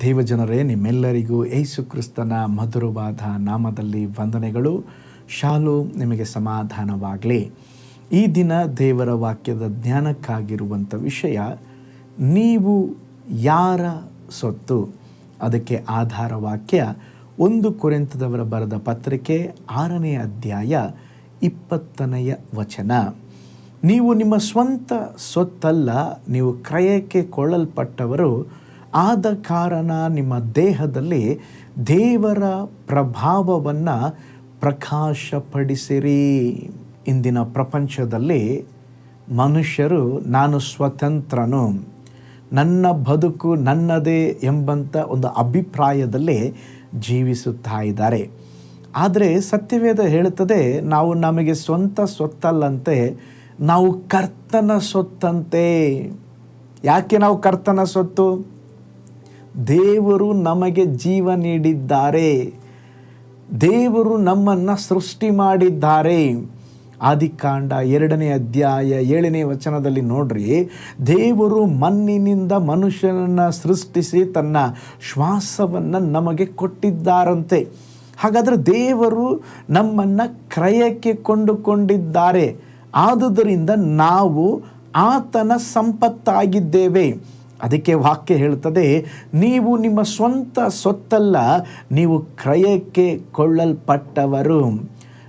ದೇವಜನರೇ, ನಿಮ್ಮೆಲ್ಲರಿಗೂ ಯೇಸು ಕ್ರಿಸ್ತನ ಮಧುರವಾದ ನಾಮದಲ್ಲಿ ವಂದನೆಗಳು. ಶಾಲು ನಿಮಗೆ ಸಮಾಧಾನವಾಗಲಿ. ಈ ದಿನ ದೇವರ ವಾಕ್ಯದ ಜ್ಞಾನಕ್ಕಾಗಿರುವಂಥ ವಿಷಯ, ನೀವು ಯಾರ ಸೊತ್ತು? ಅದಕ್ಕೆ ಆಧಾರ ವಾಕ್ಯ, ಒಂದು ಕುರಿತದವರ ಬರೆದ ಪತ್ರಿಕೆ ಆರನೇ ಅಧ್ಯಾಯ ಇಪ್ಪತ್ತನೆಯ ವಚನ. ನೀವು ನಿಮ್ಮ ಸ್ವಂತ ಸೊತ್ತಲ್ಲ, ನೀವು ಕ್ರಯಕ್ಕೆ ಕೊಳ್ಳಲ್ಪಟ್ಟವರು ಆದ ಕಾರಣ ನಿಮ್ಮ ದೇಹದಲ್ಲಿ ದೇವರ ಪ್ರಭಾವವನ್ನು ಪ್ರಕಾಶಪಡಿಸಿರಿ. ಇಂದಿನ ಪ್ರಪಂಚದಲ್ಲಿ ಮನುಷ್ಯರು, ನಾನು ಸ್ವತಂತ್ರನು. ನನ್ನ ಬದುಕು ನನ್ನದೇ ಎಂಬಂಥ ಒಂದು ಅಭಿಪ್ರಾಯದಲ್ಲಿ ಜೀವಿಸುತ್ತಾ ಇದ್ದಾರೆ. ಆದರೆ ಸತ್ಯವೇದ ಹೇಳುತ್ತದೆ, ನಾವು ನಮಗೆ ಸ್ವಂತ ಸೊತ್ತಲ್ಲಂತೆ ನಾವು ಕರ್ತನ ಸೊತ್ತಂತೆ ಯಾಕೆ ನಾವು ಕರ್ತನ ಸೊತ್ತು ದೇವರು ನಮಗೆ ಜೀವ ನೀಡಿದ್ದಾರೆ. ದೇವರು ನಮ್ಮನ್ನು ಸೃಷ್ಟಿ ಮಾಡಿದ್ದಾರೆ. ಆದಿಕಾಂಡ ಎರಡನೇ ಅಧ್ಯಾಯ ಏಳನೇ ವಚನದಲ್ಲಿ ನೋಡ್ರಿ, ದೇವರು ಮಣ್ಣಿನಿಂದ ಮನುಷ್ಯನನ್ನು ಸೃಷ್ಟಿಸಿ ತನ್ನ ಶ್ವಾಸವನ್ನು ನಮಗೆ ಕೊಟ್ಟಿದ್ದಾರಂತೆ. ಹಾಗಾದರೆ ದೇವರು ನಮ್ಮನ್ನು ಕ್ರಯಕ್ಕೆ ಕೊಂಡುಕೊಂಡಿದ್ದಾರೆ. ಆದುದರಿಂದ ನಾವು ಆತನ ಸಂಪತ್ತಾಗಿದ್ದೇವೆ. ಅದಕ್ಕೆ ವಾಕ್ಯ ಹೇಳ್ತದೆ ನೀವು ನಿಮ್ಮ ಸ್ವಂತ ಸೊತ್ತಲ್ಲ ನೀವು ಕ್ರಯಕ್ಕೆ ಕೊಳ್ಳಲ್ಪಟ್ಟವರು.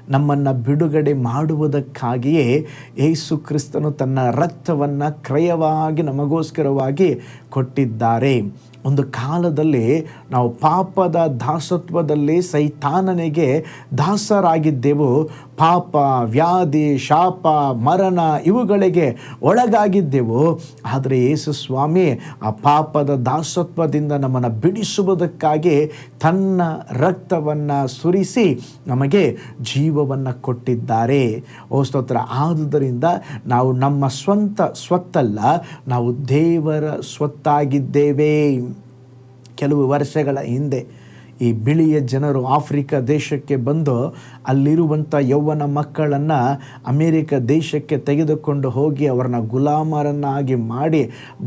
ನಮ್ಮನ್ನು ಬಿಡುಗಡೆ ಮಾಡುವುದಕ್ಕಾಗಿಯೇ ಯೇಸು ಕ್ರಿಸ್ತನು ತನ್ನ ರಕ್ತವನ್ನು ಕ್ರಯವಾಗಿ ನಮಗೋಸ್ಕರವಾಗಿ ಕೊಟ್ಟಿದ್ದಾರೆ. ಒಂದು ಕಾಲದಲ್ಲಿ ನಾವು ಪಾಪದ ದಾಸತ್ವದಲ್ಲಿ ಸೈತಾನನಿಗೆ ದಾಸರಾಗಿದ್ದೆವು. ಪಾಪ, ವ್ಯಾಧಿ, ಶಾಪ, ಮರಣ ಇವುಗಳಿಗೆ ಒಳಗಾಗಿದ್ದೆವು. ಆದರೆ ಯೇಸು ಸ್ವಾಮಿ ಆ ಪಾಪದ ದಾಸತ್ವದಿಂದ ನಮ್ಮನ್ನು ಬಿಡಿಸುವುದಕ್ಕಾಗಿ ತನ್ನ ರಕ್ತವನ್ನು ಸುರಿಸಿ ನಮಗೆ ಜೀವವನ್ನು ಕೊಟ್ಟಿದ್ದಾರೆ. ಓ ಸ್ತೋತ್ರ. ಆದುದರಿಂದ ನಾವು ನಮ್ಮ ಸ್ವಂತ ಸ್ವತ್ತಲ್ಲ, ನಾವು ದೇವರ ಸ್ವತ್ತಾಗಿದ್ದೇವೆ. ಕೆಲವು ವರ್ಷಗಳ ಹಿಂದೆ ಈ ಬಿಳಿಯ ಜನರು ಆಫ್ರಿಕಾ ದೇಶಕ್ಕೆ ಬಂದು ಅಲ್ಲಿರುವಂಥ ಯೌವನ ಮಕ್ಕಳನ್ನು ಅಮೇರಿಕ ದೇಶಕ್ಕೆ ತೆಗೆದುಕೊಂಡು ಹೋಗಿ ಅವರನ್ನ ಗುಲಾಮರನ್ನಾಗಿ ಮಾಡಿ,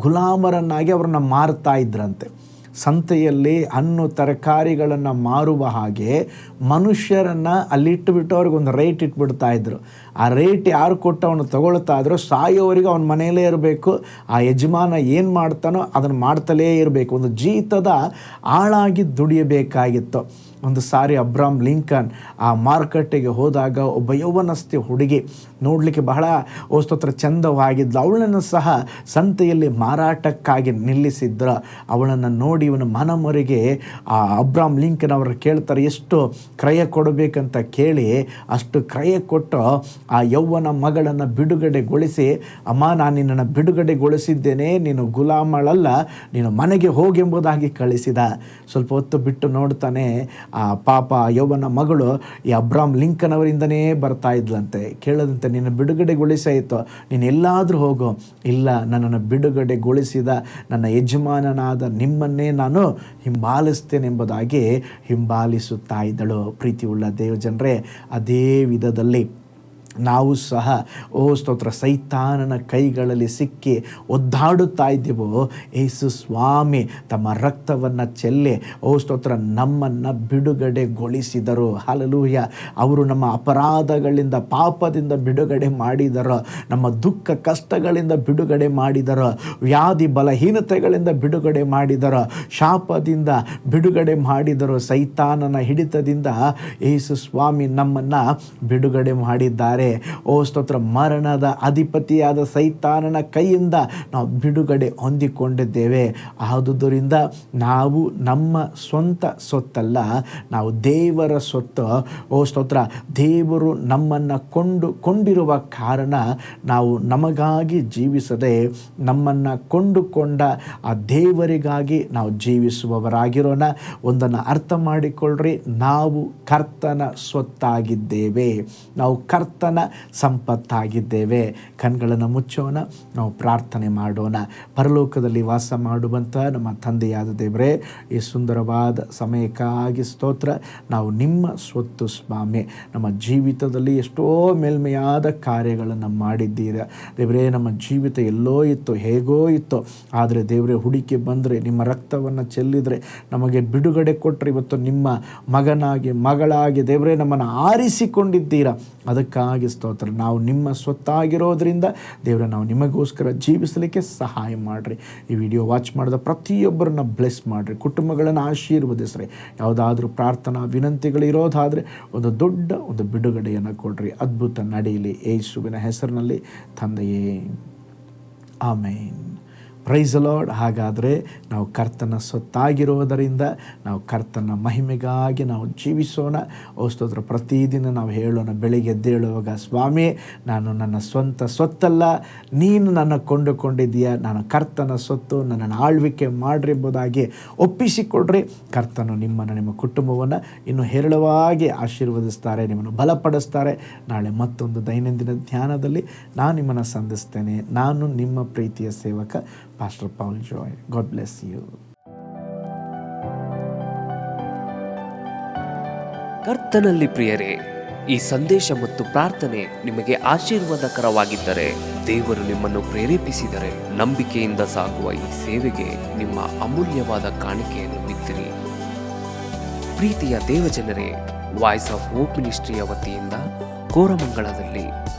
ಗುಲಾಮರನ್ನಾಗಿ ಅವ್ರನ್ನ ಮಾರ್ತಾ ಇದ್ರಂತೆ. ಸಂತೆಯಲ್ಲಿ ಹಣ್ಣು ತರಕಾರಿಗಳನ್ನು ಮಾರುವ ಹಾಗೆ ಮನುಷ್ಯರನ್ನು ಅಲ್ಲಿಟ್ಟುಬಿಟ್ಟು ಅವ್ರಿಗೊಂದು ರೇಟ್ ಇಟ್ಬಿಡ್ತಾ ಇದ್ರು. ಆ ರೇಟ್ ಯಾರು ಕೊಟ್ಟು ಅವನು ತಗೊಳ್ತಾ ಇದ್ರು, ಸಾಯೋವರೆಗೂ ಅವನ ಮನೆಯಲ್ಲೇ ಇರಬೇಕು. ಆ ಯಜಮಾನ ಏನು ಮಾಡ್ತಾನೋ ಅದನ್ನು ಮಾಡ್ತಲೇ ಇರಬೇಕು. ಒಂದು ಜೀತದ ಆಳಾಗಿ ದುಡಿಯಬೇಕಾಗಿತ್ತು. ಒಂದು ಸಾರಿ ಅಬ್ರಾಮ್ ಲಿಂಕನ್ ಆ ಮಾರುಕಟ್ಟೆಗೆ ಹೋದಾಗ ಒಬ್ಬ ಯೌವನಸ್ತಿ ಹುಡುಗಿ ನೋಡಲಿಕ್ಕೆ ಬಹಳ ಓಸ್ತೋತ್ರ ಚಂದವಾಗಿದ್ದು ಅವಳನ್ನು ಸಹ ಸಂತೆಯಲ್ಲಿ ಮಾರಾಟಕ್ಕಾಗಿ ನಿಲ್ಲಿಸಿದ್ರ. ಅವಳನ್ನು ನೋಡಿ ಇವನು ಮನಮೊರೆಗೆ, ಆ ಅಬ್ರಾಮ್ ಲಿಂಕನ್ ಅವರು ಕೇಳ್ತಾರೆ, ಎಷ್ಟು ಕ್ರಯ ಕೊಡಬೇಕಂತ ಕೇಳಿ, ಅಷ್ಟು ಕ್ರಯ ಕೊಟ್ಟು ಆ ಯೌವನ ಮಗಳನ್ನು ಬಿಡುಗಡೆಗೊಳಿಸಿ, ಅಮ್ಮ, ನಾನು ನಿನ್ನನ್ನು ಬಿಡುಗಡೆಗೊಳಿಸಿದ್ದೇನೆ, ನೀನು ಗುಲಾಮಳಲ್ಲ, ನೀನು ಮನೆಗೆ ಹೋಗೆಂಬುದಾಗಿ ಕಳಿಸಿದ. ಸ್ವಲ್ಪ ಹೊತ್ತು ಬಿಟ್ಟು ನೋಡ್ತಾನೆ ಪಾಪ ಯೌವನ ಮಗಳು ಈ ಅಬ್ರಾಮ್ ಲಿಂಕನ್ ಅವರಿಂದನೇ ಬರ್ತಾ ಇದ್ಲಂತೆ. ಕೇಳದಂತೆ, ನಿನ್ನ ಬಿಡುಗಡೆಗೊಳಿಸಾಯಿತು ನೀನು ಎಲ್ಲಾದರೂ ಹೋಗು. ಇಲ್ಲ, ನನ್ನನ್ನು ಬಿಡುಗಡೆಗೊಳಿಸಿದ ನನ್ನ ಯಜಮಾನನಾದ ನಿಮ್ಮನ್ನೇ ನಾನು ಹಿಂಬಾಲಿಸ್ತೇನೆಂಬುದಾಗಿ ಹಿಂಬಾಲಿಸುತ್ತಾ ಇದ್ದಳು ಪ್ರೀತಿಯುಳ್ಳ ದೇವಜನರೇ. ಅದೇ ವಿಧದಲ್ಲಿ ನಾವು ಸಹ, ಓ ಸ್ತೋತ್ರ, ಸೈತಾನನ ಕೈಗಳಲ್ಲಿ ಸಿಕ್ಕಿ ಒದ್ದಾಡುತ್ತಾ ಇದ್ದೆವು, ಏಸು ಸ್ವಾಮಿ, ತಮ್ಮ ರಕ್ತವನ್ನು ಚೆಲ್ಲೆ, ಓ ಸ್ತೋತ್ರ, ನಮ್ಮನ್ನು ಬಿಡುಗಡೆಗೊಳಿಸಿದರು. ಹಾಲಲೂಯ ಅವರು ನಮ್ಮ ಅಪರಾಧಗಳಿಂದ, ಪಾಪದಿಂದ ಬಿಡುಗಡೆ ಮಾಡಿದರು. ನಮ್ಮ ದುಃಖ ಕಷ್ಟಗಳಿಂದ ಬಿಡುಗಡೆ ಮಾಡಿದರು. ವ್ಯಾಧಿ ಬಲಹೀನತೆಗಳಿಂದ ಬಿಡುಗಡೆ ಮಾಡಿದರು. ಶಾಪದಿಂದ ಬಿಡುಗಡೆ ಮಾಡಿದರು. ಸೈತಾನನ ಹಿಡಿತದಿಂದ ಏಸು ಸ್ವಾಮಿ ನಮ್ಮನ್ನು ಬಿಡುಗಡೆ ಮಾಡಿದ್ದಾರೆ. ಓ ಸ್ತೋತ್ರ, ಮರಣದ ಅಧಿಪತಿಯಾದ ಸೈತಾನನ ಕೈಯಿಂದ ನಾವು ಬಿಡುಗಡೆ ಹೊಂದಿಕೊಂಡಿದ್ದೇವೆ. ಆದುದರಿಂದ ನಾವು ನಮ್ಮ ಸ್ವಂತ ಸೊತ್ತಲ್ಲ, ನಾವು ದೇವರ ಸೊತ್ತು. ಓ ಸ್ತೋತ್ರ, ದೇವರು ನಮ್ಮನ್ನು ಕೊಂಡು, ಕೊಂಡಿರುವ ಕಾರಣ ನಾವು ನಮಗಾಗಿ ಜೀವಿಸದೆ, ನಮ್ಮನ್ನು ಕೊಂಡುಕೊಂಡ ಆ ದೇವರಿಗಾಗಿ ನಾವು ಜೀವಿಸುವವರಾಗಿರೋಣ. ಒಂದನ್ನು ಅರ್ಥ ಮಾಡಿಕೊಳ್ಳ್ರಿ ನಾವು ಕರ್ತನ ಸ್ವತ್ತಾಗಿದ್ದೇವೆ. ನಾವು ಕರ್ತನ ಸಂಪತ್ತಾಗಿದ್ದೇವೆ. ಕಣ್ಗಳನ್ನು ಮುಚ್ಚೋಣ, ನಾವು ಪ್ರಾರ್ಥನೆ ಮಾಡೋಣ. ಪರಲೋಕದಲ್ಲಿ ವಾಸ ಮಾಡುವಂಥ ನಮ್ಮ ತಂದೆಯಾದ ದೇವರೇ, ಈ ಸುಂದರವಾದ ಸಮಯಕ್ಕಾಗಿ ಸ್ತೋತ್ರ. ನಾವು ನಿಮ್ಮ ಸ್ವತ್ತು ಸ್ವಾಮಿ. ನಮ್ಮ ಜೀವಿತದಲ್ಲಿ ಎಷ್ಟೋ ಮೇಲ್ಮೆಯಾದ ಕಾರ್ಯಗಳನ್ನು ಮಾಡಿದ್ದೀರ. ದೇವರೇ, ನಮ್ಮ ಜೀವಿತ ಎಲ್ಲೋ ಇತ್ತು, ಹೇಗೋ ಇತ್ತು, ಆದರೆ ದೇವರೇ, ಹುಡುಕಿ ಬಂದರೆ, ನಿಮ್ಮ ರಕ್ತವನ್ನು ಚೆಲ್ಲಿದರೆ, ನಮಗೆ ಬಿಡುಗಡೆ ಕೊಟ್ಟರೆ ಇವತ್ತು ನಿಮ್ಮ ಮಗನಾಗಿ, ಮಗಳಾಗಿ ದೇವರೇ, ನಮ್ಮನ್ನು ಆರಿಸಿಕೊಂಡಿದ್ದೀರಾ. ಅದಕ್ಕಾಗಿ ಸ್ತೋತ್ರ. ನಾವು ನಿಮ್ಮ ಸ್ವತ್ತಾಗಿರೋದ್ರಿಂದ ದೇವರ ನಾವು ನಿಮಗೋಸ್ಕರ ಜೀವಿಸಲಿಕ್ಕೆ ಸಹಾಯ ಮಾಡಿರಿ. ಈ ವಿಡಿಯೋ ವಾಚ್ ಮಾಡಿದ ಪ್ರತಿಯೊಬ್ಬರನ್ನ ಬ್ಲೆಸ್ ಮಾಡಿರಿ. ಕುಟುಂಬಗಳನ್ನು ಆಶೀರ್ವದಿಸ್ರಿ. ಯಾವುದಾದ್ರೂ ಪ್ರಾರ್ಥನಾ ವಿನಂತಿಗಳಿರೋದಾದರೆ ಒಂದು ದೊಡ್ಡ ಒಂದು ಬಿಡುಗಡೆಯನ್ನು ಕೊಡ್ರಿ. ಅದ್ಭುತ ನಡೆಯಲಿ. ಯೇಸುವಿನ ಹೆಸರಿನಲ್ಲಿ ತಂದೆಯೇ. ಆಮೇನ್. ಪ್ರೈಸ್ ಲಾರ್ಡ್ ಹಾಗಾದರೆ ನಾವು ಕರ್ತನ ಸೊತ್ತಾಗಿರೋದರಿಂದ ನಾವು ಕರ್ತನ ಮಹಿಮೆಗಾಗಿ ನಾವು ಜೀವಿಸೋಣ. ಓ ಸ್ತೋತ್ರ. ಪ್ರತಿದಿನ ನಾವು ಹೇಳೋಣ, ಬೆಳಿಗ್ಗೆ ಎದ್ದೇಳುವಾಗ, ಸ್ವಾಮಿ, ನಾನು ನನ್ನ ಸ್ವಂತ ಸ್ವತ್ತಲ್ಲ. ನೀನು ನನ್ನ ಕೊಂಡುಕೊಂಡಿದ್ದೀಯ? ನಾನು ಕರ್ತನ ಸೊತ್ತು ನನ್ನನ್ನು ಆಳ್ವಿಕೆ ಮಾಡಿರ್ಬೋದಾಗಿ ಒಪ್ಪಿಸಿಕೊಡ್ರಿ. ಕರ್ತನು ನಿಮ್ಮನ್ನು ನಿಮ್ಮ ಕುಟುಂಬವನ್ನು ಇನ್ನು ಹೇರಳವಾಗಿ ಆಶೀರ್ವದಿಸ್ತಾರೆ, ನಿಮ್ಮನ್ನು ಬಲಪಡಿಸ್ತಾರೆ. ನಾಳೆ ಮತ್ತೊಂದು ದೈನಂದಿನ ಧ್ಯಾನದಲ್ಲಿ ನಾನು ನಿಮ್ಮನ್ನು ಸಂಧಿಸ್ತೇನೆ. ನಾನು ನಿಮ್ಮ ಪ್ರೀತಿಯ ಸೇವಕ. Pastor Paul Joy. God bless you. ಕರ್ತನಲ್ಲಿ ಪ್ರಿಯರೇ, ಈ ಸಂದೇಶ ಮತ್ತು ಪ್ರಾರ್ಥನೆ ನಿಮಗೆ ಆಶೀರ್ವಾದಕರವಾಗಿದ್ದರೆ, ದೇವರು ನಿಮ್ಮನ್ನು ಪ್ರೇರೇಪಿಸಿದರೆ, ನಂಬಿಕೆಯಿಂದ ಸಾಗುವ ಈ ಸೇವೆಗೆ ನಿಮ್ಮ ಅಮೂಲ್ಯವಾದ ಕಾಣಿಕೆಯನ್ನು ಬಿತ್ತಿರಿ ಪ್ರೀತಿಯ ದೇವಜನರೇ ವಾಯ್ಸ್ ಆಫ್ ಹೋಪ್ ಮಿನಿಸ್ಟ್ರಿಯ ವತಿಯಿಂದ ಕೋರಮಂಗಳದಲ್ಲಿ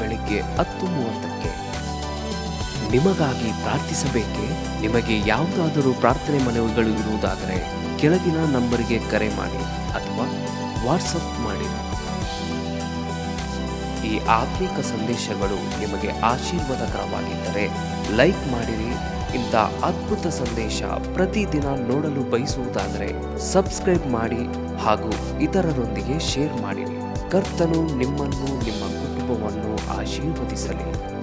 ಬೆಳಿಗ್ಗೆ ಹತ್ತು ಮೂವತ್ತಕ್ಕೆ. ನಿಮಗಾಗಿ ಪ್ರಾರ್ಥಿಸಬೇಕೆ? ನಿಮಗೆ ಯಾವುದಾದರೂ ಪ್ರಾರ್ಥನೆ ಮನವಿಗಳು ಇರುವುದಾದರೆ ಕೆಳಗಿನ ನಂಬರಿಗೆ ಕರೆ ಮಾಡಿ ಅಥವಾ ವಾಟ್ಸಪ್ ಮಾಡಿ. ಈ ಆತ್ಮಿಕ ಸಂದೇಶಗಳು ನಿಮಗೆ ಆಶೀರ್ವಾದಕರವಾಗಿದ್ದರೆ ಲೈಕ್ ಮಾಡಿರಿ. ಇಂಥ ಅದ್ಭುತ ಸಂದೇಶ ಪ್ರತಿದಿನ ನೋಡಲು ಬಯಸುವುದಾದರೆ ಸಬ್ಸ್ಕ್ರೈಬ್ ಮಾಡಿ ಹಾಗೂ ಇತರರೊಂದಿಗೆ ಶೇರ್ ಮಾಡಿರಿ. ಕರ್ತನು ನಿಮ್ಮನ್ನು ನಿಮ್ಮ ಕುಟುಂಬವನ್ನು ಆಶೀರ್ವದಿಸಲಿ